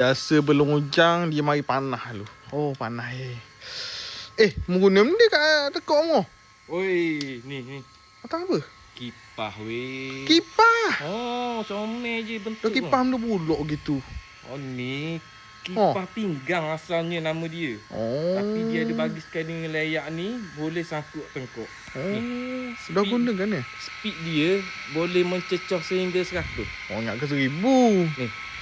Biasa belum hujan dia mari panah lu. Oh panah eh. Eh, menggunakan ni kat tekok mu. Oi, ni ni. Atau apa? Kipah weh. Kipah. Oh, comel je bentuk. Dah kipah benda buluk gitu. Oh ni kipah pinggang asalnya nama dia. Oh. Tapi dia ada bagi sekali dengan layak ni boleh sangkut tengkuk. Oh. Dah guna kan ni? Speed dia boleh mencecah sehingga 100. Oh, ingat ke seribu.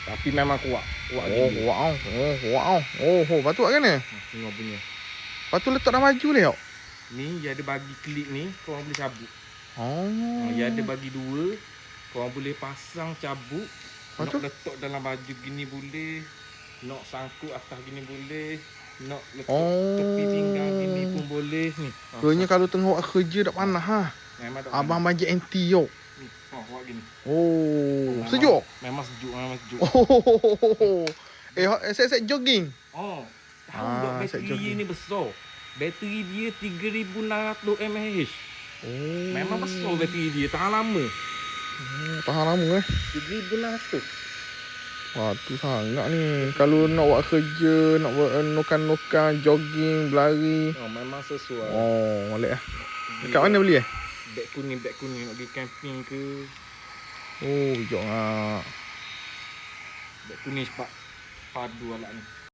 Tapi memang kuat. Kuat Oh, gila. wow. Oh, wow. Oh, oh, patut kan ni? Ha, Tengok punya. Patut letak dalam baju dia. Ni dia ada bagi klip ni korang boleh cabut. Oh. Ha, dia ada bagi dua. Korang boleh pasang cabut. Lepas tu? Nak letak dalam baju gini boleh. Nak sangkut atas gini boleh. Nak letak Oh. tepi pinggang gini pun boleh. Ni. Ha, Rupanya kalau tengok kerja tak panas ha. Memang tak Abang bajet anti yo. Ha, buat gini. Oh, Memang- sejuk. Memang sejuk. Memang sejuk. Oh. Eh, eh, saya set jogging. Oh. Tahu Ah, tak bateri jogging. dia ni besar. Bateri dia 3600 mAh. Oh. Memang besar bateri dia. Tahan lama. Oh, tahan lama eh. 3600. Wah, tu sangat ni. Kalau nak buat kerja, nak buat uh, nokan-nokan, jogging, berlari. Oh, memang sesuai. Oh, molek lah. Dekat mana beli eh? Beg kuning, beg kuning nak pergi camping ke. Oh, jom ah. Beg kuning cepat padu alat ni.